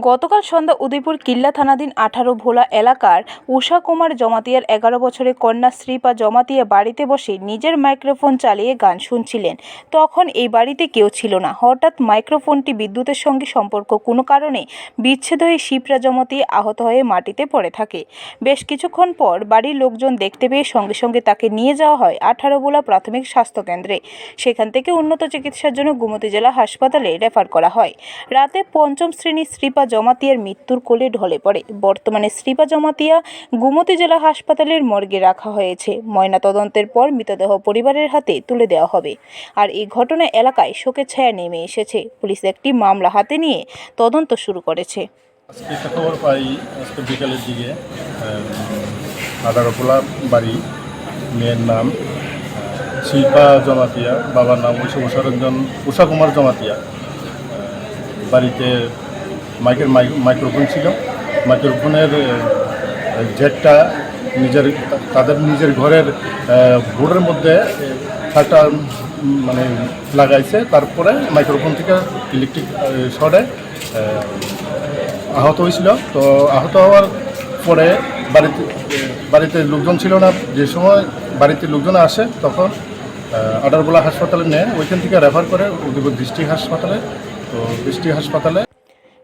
গতকাল সন্ধ্যা উদয়পুর কিল্লা থানাধীন আঠারো ভোলা এলাকার উষা কুমার জমাতিয়ার এগারো বছরের কন্যা শ্রীপা জমাতিয়া বাড়িতে বসে নিজের মাইক্রোফোন চালিয়ে গান শুনছিলেন। তখন এই বাড়িতে কেউ ছিল না। হঠাৎ মাইক্রোফোনটি বিদ্যুতের সঙ্গে সম্পর্ক কোনো কারণে বিচ্ছেদ হয়ে শিপরা জমাতিয়া আহত হয়ে মাটিতে পড়ে থাকে। বেশ কিছুক্ষণ পর বাড়ির লোকজন দেখতে পেয়ে সঙ্গে সঙ্গে তাকে নিয়ে যাওয়া হয় আঠারো ভোলা প্রাথমিক স্বাস্থ্যকেন্দ্রে সেখান থেকে উন্নত চিকিৎসার জন্য গুমতি জেলা হাসপাতালে রেফার করা হয়। রাতে পঞ্চম শ্রেণির শ্রীপা জমাতিয়ার মৃত্যুর কোলে ঢলে পড়ে। বর্তমানে শ্রীপা জমাতিয়া গুমতি জেলা হাসপাতালের মর্গে রাখা হয়েছে। ময়নাতদন্তের পর মৃতদেহ পরিবারের হাতে তুলে দেওয়া হবে। আর এই ঘটনা এলাকায় শোকের ছায়া নেমে এসেছে। পুলিশ একটি মামলা হাতে নিয়ে তদন্ত শুরু করেছে। আজকে একটা খবর পাই, আজকে বিকালের দিকে বাড়ি, মেয়ের নাম শিল্পা জমাতিয়া, বাবার নাম ঐশ উষারঞ্জন উষা কুমার জমাতিয়া। বাড়িতে মাইকের মাইক্রোফোন ছিল। মাইক্রোফোনের জেটটা নিজের, তাদের নিজের ঘরের বোর্ডের মধ্যে একটা মানে লাগাইছে। তারপরে মাইক্রোফোন থেকে ইলেকট্রিক শর্টে আহত হয়েছিল। তো আহত হওয়ার পরে বাড়িতে বাড়িতে লোকজন ছিল না। যে সময় বাড়িতে লোকজন আসে, তখন আডারবোলা হাসপাতালে নেয়। ওইখান থেকে রেফার করে উদয়পুর ডিস্ট্রিক্ট হাসপাতালে। তো ডিস্ট্রিক্ট হাসপাতালে